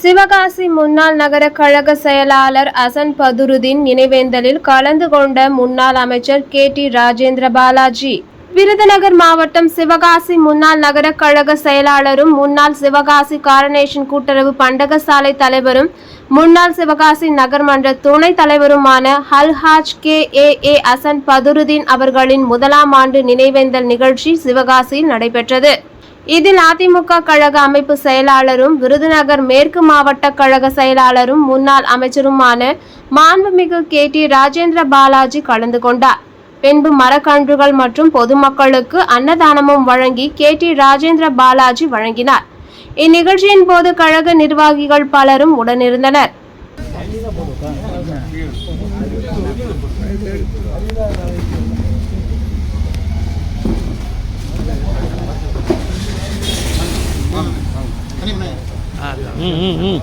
சிவகாசி முன்னாள் நகர கழக செயலாளர் அசன் பதுருதீன் நினைவேந்தலில் கலந்து கொண்ட முன்னாள் அமைச்சர் கே டி ராஜேந்திர பாலாஜி. விருதுநகர் மாவட்டம் சிவகாசி முன்னாள் நகர கழக செயலாளரும் முன்னாள் சிவகாசி காரனேஷன் கூட்டுறவு பண்டகசாலை தலைவரும் முன்னாள் சிவகாசி நகர்மன்ற துணைத் தலைவருமான ஹல்ஹாஜ் K A A Asan Badruddin அவர்களின் முதலாம் ஆண்டு நினைவேந்தல் நிகழ்ச்சி சிவகாசியில் நடைபெற்றது. இதில் அதிமுக கழக அமைப்பு செயலாளரும் விருதுநகர் மேற்கு மாவட்ட கழக செயலாளரும் முன்னாள் அமைச்சருமான மாண்புமிகு கே. டி. ராஜேந்திர பாலாஜி கலந்து கொண்டார். பின்பு மரக்கன்றுகள் மற்றும் பொதுமக்களுக்கு அன்னதானமும் வழங்கி கே. டி. ராஜேந்திர பாலாஜி வழங்கினார். இந்நிகழ்ச்சியின் போது கழக நிர்வாகிகள் பலரும் உடனிருந்தனர். うんうんうん。